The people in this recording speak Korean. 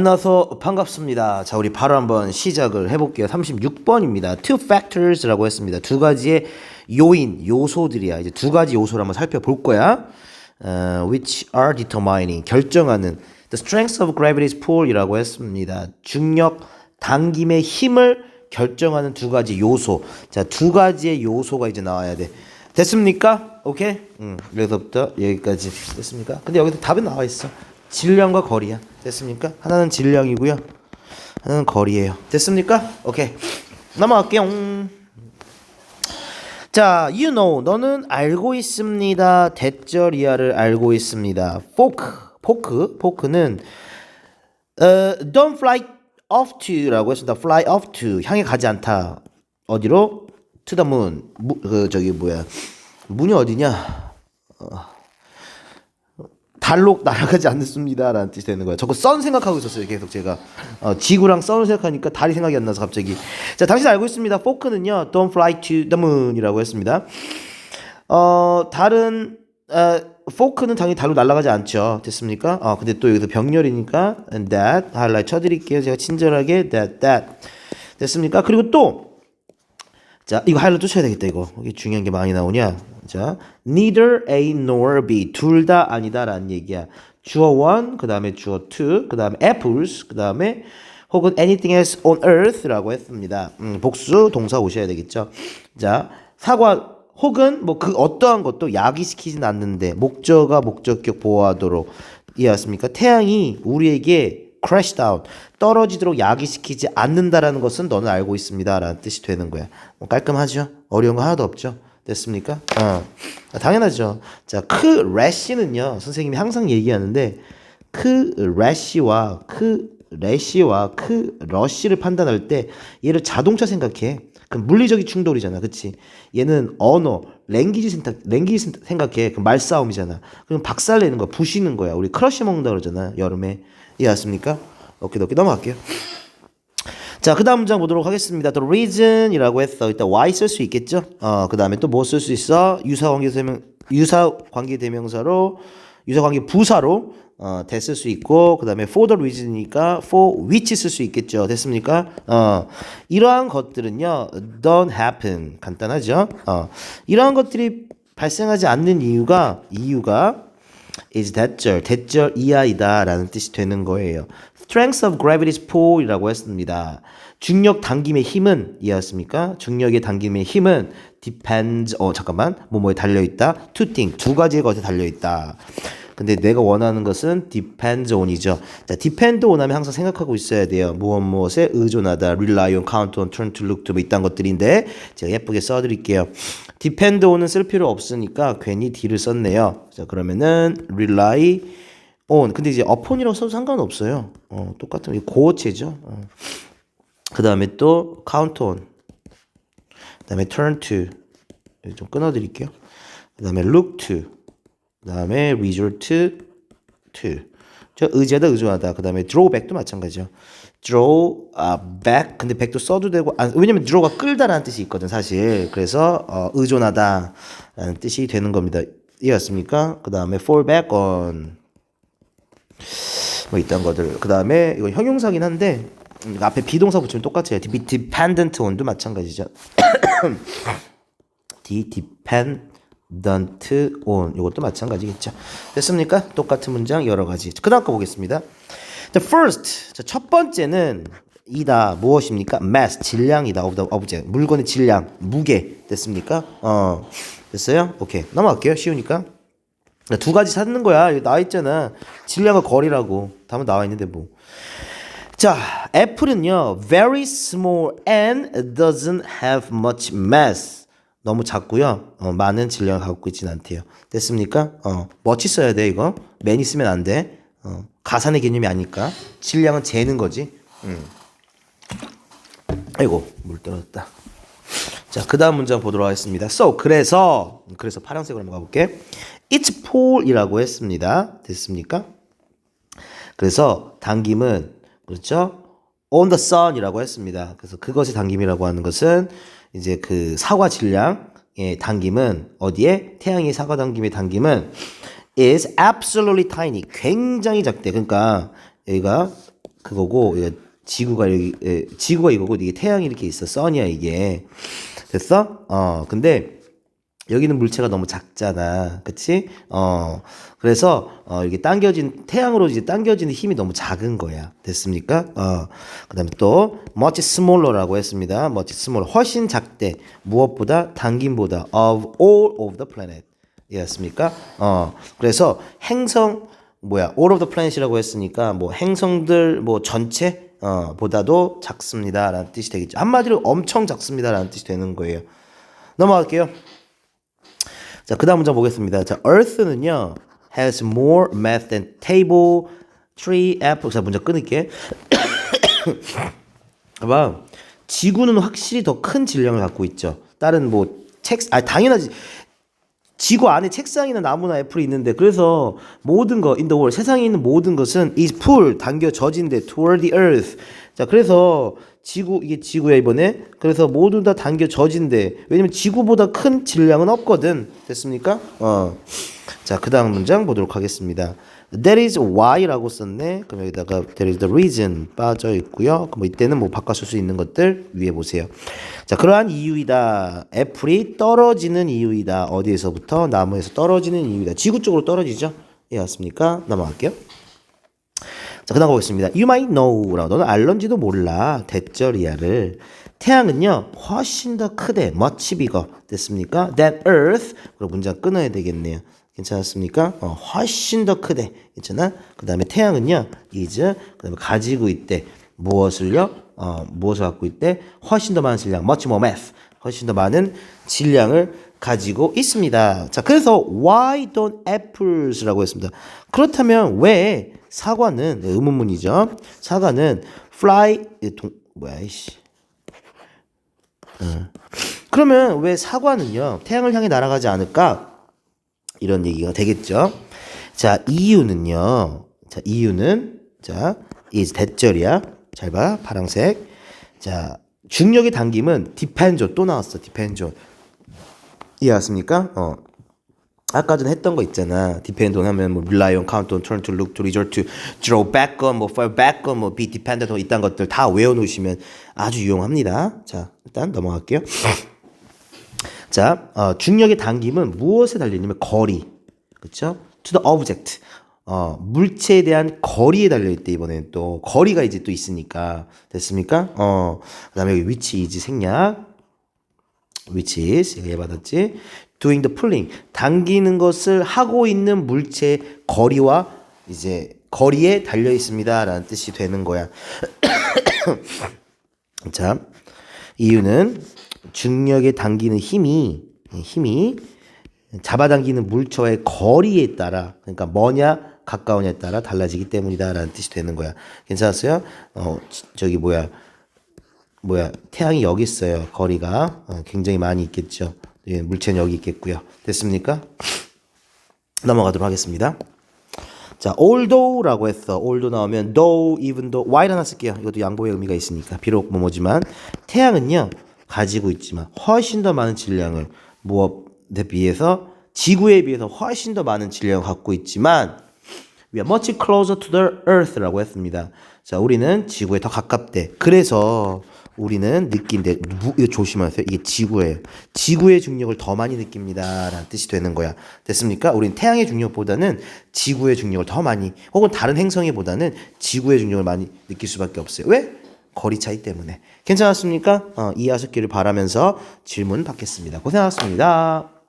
만나서 반갑습니다. 자, 우리 바로 한번 시작을 해볼게요. 36번입니다. Two factors라고 했습니다. 두 가지의 요인, 요소들이야. 이제 두 가지 요소를 한번 살펴볼 거야. 어, which are determining 결정하는 the strength of gravity's pull이라고 했습니다. 중력 당김의 힘을 결정하는 두 가지 요소. 자, 두 가지의 요소가 이제 나와야 돼. 됐습니까? 오케이? 음, 여기서부터 여기까지 됐습니까? 근데 여기서 답은 나와 있어. 질량과 거리야. 됐습니까? 하나는 질량이고요. 하나는 거리예요. 됐습니까? 오케이. 넘어갈게요. 자, you know, 너는 알고 있습니다. 대절이야를 알고 있습니다. 포크, 포크, 포크는 어, don't fly off to라고 했습니다. fly off to 향해 가지 않다. 어디로? to the moon. 무, 그 저기 뭐야? 문이 어디냐? 어, 달로 날아가지 않습니다라는 뜻이 되는 거야. 저거 선 생각하고 있었어요. 계속 제가 어, 지구랑 선을 생각하니까 달이 생각이 안 나서 갑자기. 자, 당신 알고 있습니다. 포크는요, don't fly to the moon이라고 했습니다. 어, 달은 어, 포크는 당연히 달로 날아가지 않죠. 됐습니까? 어, 근데 또 여기서 병렬이니까 and that 하이라이트 쳐드릴게요. 제가 친절하게 that that 됐습니까? 그리고 또 자, 이거 하이라이트 쳐야 되겠다, 이거. 이게 중요한 게 많이 나오냐. 자, neither A nor B. 둘 다 아니다라는 얘기야. 주어 one, 그 다음에 주어 two, 그 다음에 apples, 그 다음에 혹은 anything else on earth라고 했습니다. 음, 복수 동사 오셔야 되겠죠. 자, 사과 혹은 뭐 그 어떠한 것도 야기시키진 않는데 목적어가 목적격 보호하도록 이해했습니까? 태양이 우리에게 crash down 떨어지도록 야기시키지 않는다라는 것은 너는 알고 있습니다라는 뜻이 되는 거야. 뭐 깔끔하죠? 어려운 거 하나도 없죠? 됐습니까? 어. 아, 당연하죠. 자, 크 래시는요. 선생님이 항상 얘기하는데 크 래시와 크 래시와 크 러시를 판단할 때 얘를 자동차 생각해. 그럼 물리적인 충돌이잖아. 그치? 얘는 언어, 랭귀지 생각, 랭귀지 생각해. 그 말싸움이잖아. 그럼 박살 내는 거야. 부시는 거야. 우리 크러쉬 먹는다 그러잖아. 여름에. 이해하십니까? 오케이, 오케이. 넘어갈게요. 자, 그 다음 문장 보도록 하겠습니다. 또 reason이라고 했어. 일단 why 쓸 수 있겠죠? 어, 그 다음에 또 뭐 쓸 수 있어? 유사 관계 대명, 유사 관계 대명사로, 유사 관계 부사로, 어, 됐을 수 있고, 그 다음에 for the reason이니까 for which 쓸 수 있겠죠. 됐습니까? 어, 이러한 것들은요, don't happen. 간단하죠? 어, 이러한 것들이 발생하지 않는 이유가, 이유가 is 대절, 대절 이하이다라는 뜻이 되는 거예요. Strength of gravity's pull이라고 했습니다. 중력 당김의 힘은 이해하십니까? 중력의 당김의 힘은 depends 어 잠깐만 뭐뭐에 달려 있다. two thing 두 가지의 것에 달려 있다. 근데 내가 원하는 것은 depends on이죠. 자, depend on 하면 항상 생각하고 있어야 돼요. 무엇 무엇에 의존하다, rely on, count on, turn to, look to 뭐 이딴 것들인데 제가 예쁘게 써드릴게요. Depend on은 쓸 필요 없으니까 괜히 d를 썼네요. 자, 그러면은 rely on. 근데 이제 upon이라고 써도 상관없어요. 어, 똑같은 이 고어체죠. 어. 그 다음에 또 count on. 그 다음에 turn to. 좀 끊어 드릴게요. 그 다음에 look to. 그 다음에 resort to. 저 의지하다 의존하다. 그 다음에 draw back도 마찬가지죠. Draw 아, back. 근데 back도 써도 되고 아, 왜냐면 draw가 끌다라는 뜻이 있거든 사실. 그래서 어, 의존하다라는 뜻이 되는 겁니다. 이해했습니까? 그 다음에 fall back on. 뭐 이딴 것들. 그 다음에 이건 형용사긴 한데 음, 앞에 비동사 붙이면 똑같아요. dependent on도 마찬가지죠. D dependent on 이것도 마찬가지겠죠. 됐습니까? 똑같은 문장 여러 가지. 그다음 거 보겠습니다. The first 자, 첫 번째는 이다 무엇입니까? mass 질량이다 of 물건의 질량 무게 됐습니까? 어 됐어요? 오케이 넘어갈게요. 쉬우니까 두 가지 찾는 거야. 여기 나와 있잖아. 질량과 거리라고 답은 나와 있는데 뭐. 자, 애플은요, very small and doesn't have much mass. 너무 작고요. 어, 많은 질량을 갖고 있진 않대요. 됐습니까? 어, 멋지 써야 돼 이거. 맨이 쓰면 안 돼. 어, 가산의 개념이 아니까. 질량은 재는 거지. 음. 아이고 물 떨어졌다. 자, 그 다음 문장 보도록 하겠습니다. So, 그래서, 그래서 파란색으로 한번 가볼게. It's Paul이라고 했습니다. 됐습니까? 그래서 당김은, 그렇죠? On the sun이라고 했습니다. 그래서 그것이 당김이라고 하는 것은 이제 그 사과 질량의 당김은 어디에? 태양의 사과 당김의 당김은 is absolutely tiny. 굉장히 작대. 그러니까 여기가 그거고 이게 지구가 여기 예, 지구가 이거고 이게 태양이 이렇게 있어. 선이야 이게. 됐어? 어. 근데 여기는 물체가 너무 작잖아. 그치? 어. 그래서, 어, 이게 당겨진, 태양으로 이제 당겨지는 힘이 너무 작은 거야. 됐습니까? 어. 그 다음에 또, much smaller라고 했습니다. much smaller. 훨씬 작대. 무엇보다, 당김보다. of all of the planet. 이해했습니까? 어. 그래서 행성, 뭐야, all of the planet이라고 했으니까, 뭐, 행성들, 뭐, 전체, 어, 보다도 작습니다. 라는 뜻이 되겠죠. 한마디로 엄청 작습니다. 라는 뜻이 되는 거예요. 넘어갈게요. 자, 그 다음 문장 보겠습니다. 자, Earth는요, has more math than table, tree, apple. 자, 문장 끊을게. 봐봐. 지구는 확실히 더 큰 질량을 갖고 있죠. 다른 뭐, 책, 아, 당연하지. 지구 안에 책상이나 나무나 애플이 있는데 그래서 모든 거 in the world 세상에 있는 모든 것은 is pull 당겨 져진대 toward the earth. 자 그래서 지구 이게 지구야 이번에. 그래서 모두 다 당겨 져진대 왜냐면 지구보다 큰 질량은 없거든. 됐습니까? 어자 그 다음 문장 보도록 하겠습니다 that is why라고 썼네 그럼 여기다가 that is the reason 빠져 있고요 그럼 이때는 뭐 바꿔 쓸 수 있는 것들 위에 보세요 자 그러한 이유이다 애플이 떨어지는 이유이다 어디에서부터 나무에서 떨어지는 이유이다 지구 쪽으로 떨어지죠 이해왔습니까 넘어갈게요 자, 그다음 보겠습니다. You might know라고 너는 알런지도 몰라. 대절이야를. 태양은요 훨씬 더 크대. much bigger. 됐습니까? That Earth. 그리고 문장 끊어야 되겠네요. 괜찮았습니까? 어, 훨씬 더 크대. 괜찮아? 그 다음에 태양은요 is. 그 다음에 가지고 있대. 무엇을요? 어, 무엇을 갖고 있대? 훨씬 더 많은 질량. much more mass. 훨씬 더 많은 질량을 가지고 있습니다. 자, 그래서 why don't apples라고 했습니다. 그렇다면 왜 사과는 네, 의문문이죠. 사과는 fly 예, 동, 뭐야 이씨. 어. 그러면 왜 사과는요 태양을 향해 날아가지 않을까? 이런 얘기가 되겠죠. 자 이유는요. 자 이유는 자 is 대절이야. 잘 봐. 파랑색. 자 중력의 당김은 depends 또 나왔어. depends 이해 왔습니까? 어. 아까 전에 했던 거 있잖아. on 하면 뭐 rely on, count on, turn to, look to, resort to, draw back on, 뭐 fall back on, 뭐 be dependent on 이딴 것들 다 외워 놓으시면 아주 유용합니다. 자, 일단 넘어갈게요. 자, 어, 중력의 당김은 무엇에 달려있냐면 거리, 그렇죠? To the object. 어, 물체에 대한 거리에 달려있대 이번에는 또 거리가 이제 또 있으니까 됐습니까? 어, 그 다음에 여기 which is 생략. which is 얘 받았지 doing the pulling 당기는 것을 하고 있는 물체의 거리와 이제 거리에 달려 있습니다 라는 뜻이 되는 거야. 자 이유는 중력에 당기는 힘이 힘이 잡아당기는 물체와의 거리에 따라 그러니까 뭐냐 가까우냐에 따라 달라지기 때문이다라는 뜻이 되는 거야. 괜찮았어요? 어 저기 뭐야 뭐야 태양이 여기 있어요. 거리가 어, 굉장히 많이 있겠죠. 예, 물체는 여기 있겠고요. 됐습니까? 넘어가도록 하겠습니다. 자, although라고 했어. although 나오면 though, even though, while 하나 쓸게요. 이것도 양보의 의미가 있으니까. 비록 뭐뭐지만 태양은요 가지고 있지만 훨씬 더 많은 질량을 무엇에 비해서 지구에 비해서 훨씬 더 많은 질량을 갖고 있지만 we are much closer to the earth라고 했습니다. 자, 우리는 지구에 더 가깝대. 그래서 우리는 느낀데 누, 이거 조심하세요. 이게 지구예요. 지구의 중력을 더 많이 느낍니다라는 뜻이 되는 거야. 됐습니까? 우리는 태양의 중력보다는 지구의 중력을 더 많이 혹은 다른 행성에보다는 지구의 중력을 많이 느낄 수밖에 없어요. 왜? 거리 차이 때문에. 괜찮았습니까? 어, 이해하셨기를 바라면서 질문 받겠습니다. 고생하셨습니다.